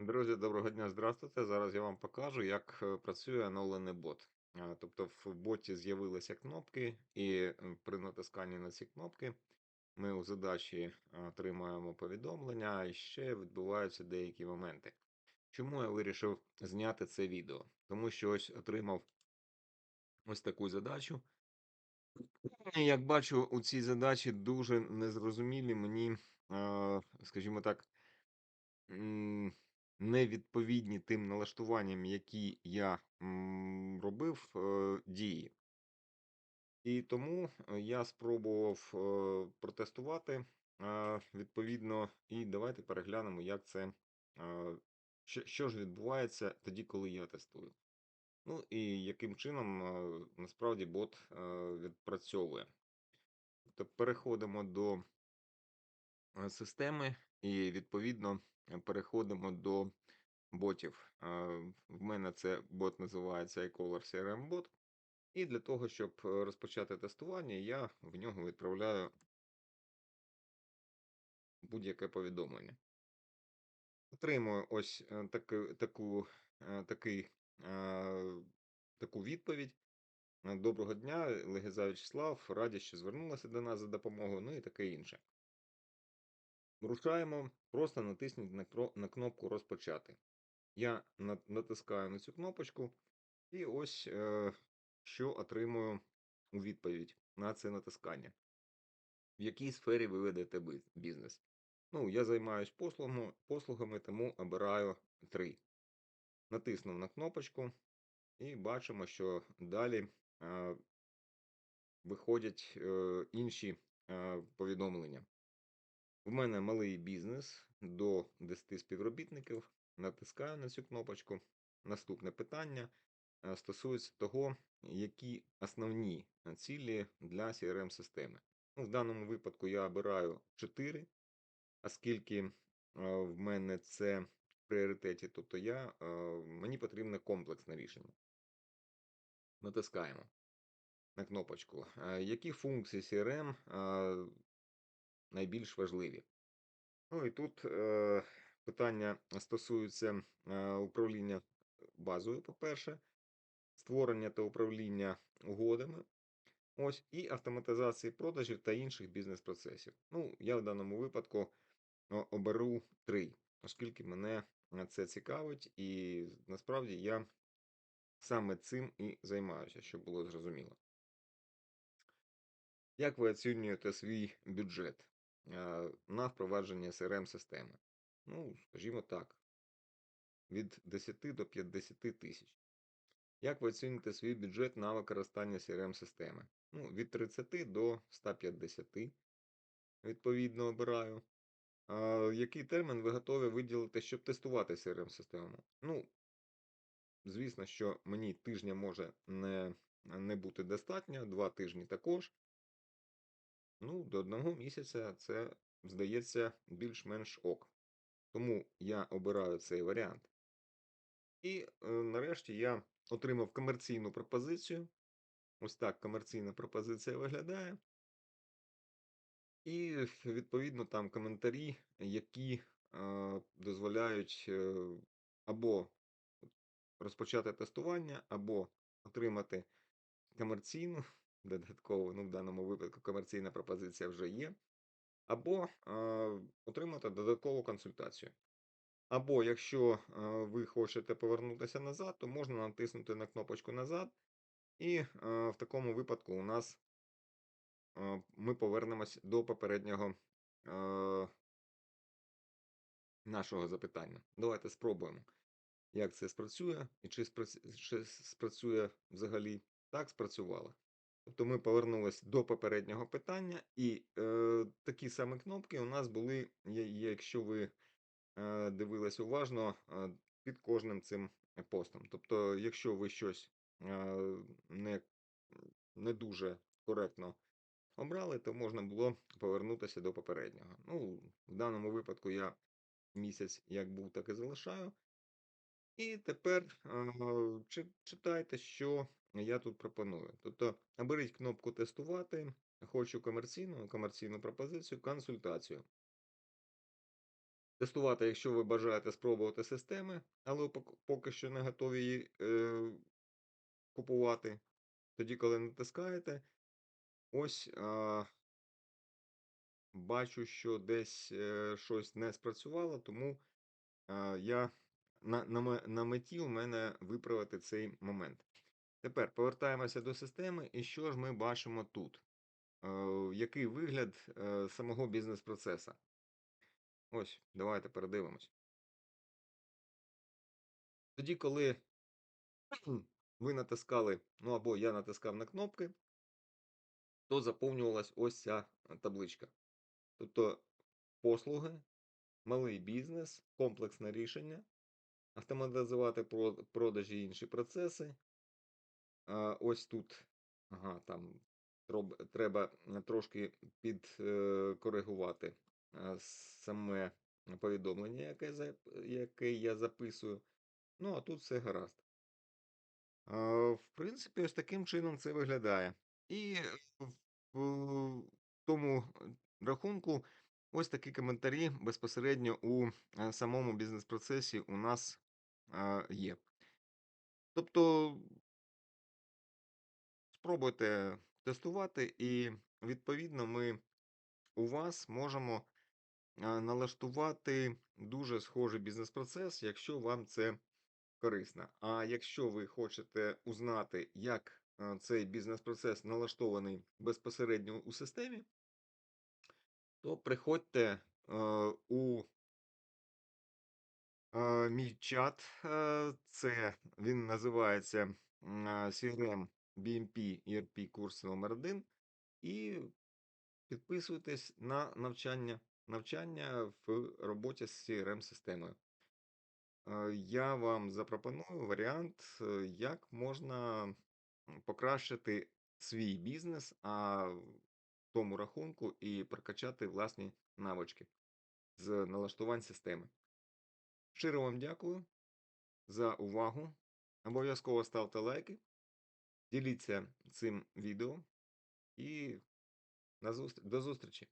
Друзі, доброго дня, здравствуйте. Зараз я вам покажу, як е, працює оновлений бот. Е, Тобто в боті з'явилися кнопки, і при натисканні на ці кнопки ми у задачі отримуємо повідомлення, і ще відбуваються деякі моменти. Чому я вирішив зняти це відео? Тому що ось отримав ось таку задачу. Як бачу, у цій задачі дуже незрозумілі мені, е, скажімо так, невідповідні тим налаштуванням, які я робив е, дії. І тому е, я спробував е, протестувати відповідно, і давайте переглянемо, як це, що, ж відбувається тоді, коли я тестую. Ну і яким чином насправді бот відпрацьовує. Тобто переходимо до системи і відповідно е, переходимо до ботів. Е, В мене це бот називається iColor CRM бот. І для того, щоб е, розпочати тестування, я в нього відправляю будь-яке повідомлення. Отримую ось е, таку, таку, е, такий, е, таку відповідь. Е, Доброго дня, Легеза Вячеслав, раді, що звернулася до нас за допомогою, ну і таке інше. Рушаємо, просто натисніть на кнопку Розпочати. Я натискаю на цю кнопочку, і ось е, що отримую у відповідь на це натискання. В якій сфері ви ведете бізнес? Ну, я займаюсь послугами, послугами, тому обираю 3. Натиснув на кнопочку і бачимо, що далі е, виходять е, інші е, повідомлення. У мене малий бізнес до 10 співробітників. Натискаю на цю кнопочку. Наступне питання е, стосується того, які основні е, цілі для CRM-системи. Ну, в даному випадку я обираю 4, оскільки е, в мене це в пріоритеті, тобто я, мені потрібне комплексне рішення. Натискаємо на кнопочку. Які функції CRM найбільш важливі? Ну і тут е, питання стосуються е, управління базою, по-перше, створення та управління угодами, ось, і автоматизації продажів та інших бізнес-процесів. Ну, я в даному випадку оберу три, оскільки мене це цікавить, і насправді я саме цим і займаюся, щоб було зрозуміло. Як ви оцінюєте свій бюджет на впровадження CRM-системи? Ну, скажімо так, від 10 до 50 тисяч. Як ви оцінюєте свій бюджет на використання CRM-системи? Ну, від 30 до 150, відповідно, обираю. А, який термін ви готові виділити, щоб тестувати CRM-систему? Ну, звісно, що мені тижня може не, не бути достатньо, два тижні також. Ну, до одного місяця це, здається, більш-менш ок. Тому я обираю цей варіант. І е, нарешті я отримав комерційну пропозицію. Ось так комерційна пропозиція виглядає. І відповідно там коментарі, які е, дозволяють е, або розпочати тестування, або отримати комерційну, додатково, ну в даному випадку комерційна пропозиція вже є, або е, отримати додаткову консультацію. Або якщо ви хочете повернутися назад, то можна натиснути на кнопочку назад, і в такому випадку у нас ми повернемось до попереднього нашого запитання. Давайте спробуємо, як це спрацює і чи спрацює взагалі. Так, спрацювало. Тобто ми повернулись до попереднього питання, і е, такі самі кнопки у нас були, якщо ви е, дивились уважно, е, під кожним цим постом. Тобто, якщо ви щось е, не, не дуже коректно обрали, то можна було повернутися до попереднього. Ну, в даному випадку я місяць як був, так і залишаю. І тепер е, читайте, що я тут пропоную. Тобто, оберіть кнопку тестувати, хочу комерційну, комерційну пропозицію, консультацію. Тестувати, якщо ви бажаєте спробувати системи, але поки що не готові її е, купувати. Тоді, коли натискаєте, ось а, бачу, що десь е, щось не спрацювало, тому а, я на, на, на меті у мене виправити цей момент. Тепер повертаємося до системи, і що ж ми бачимо тут? Е, який вигляд е, самого бізнес-процесу? Ось, давайте передивимось. Тоді, коли ви натискали, ну або я натискав на кнопки, то заповнювалась ось ця е, табличка. Тобто послуги, малий бізнес, комплексне рішення, автоматизувати продажі і інші процеси. Ось тут ага, там треба трошки підкоригувати е, саме повідомлення, яке, яке я записую. Ну, а тут все гаразд. В принципі, ось таким чином це виглядає. І в тому рахунку ось такі коментарі безпосередньо у е, самому бізнес-процесі у нас е, є. Тобто спробуйте тестувати, і відповідно ми у вас можемо налаштувати дуже схожий бізнес-процес, якщо вам це корисно. А якщо ви хочете узнати, як цей бізнес-процес налаштований безпосередньо у системі, то приходьте у мій чат. Це він називається CRM BMP ERP курс номер 1 і підписуйтесь на навчання, навчання в роботі з CRM-системою. Е, Я вам запропоную варіант, як можна покращити свій бізнес, а в тому рахунку і прокачати власні навички з налаштувань системи. Щиро вам дякую за увагу. Обов'язково ставте лайки, діліться цим відео і на зустр- до зустрічі!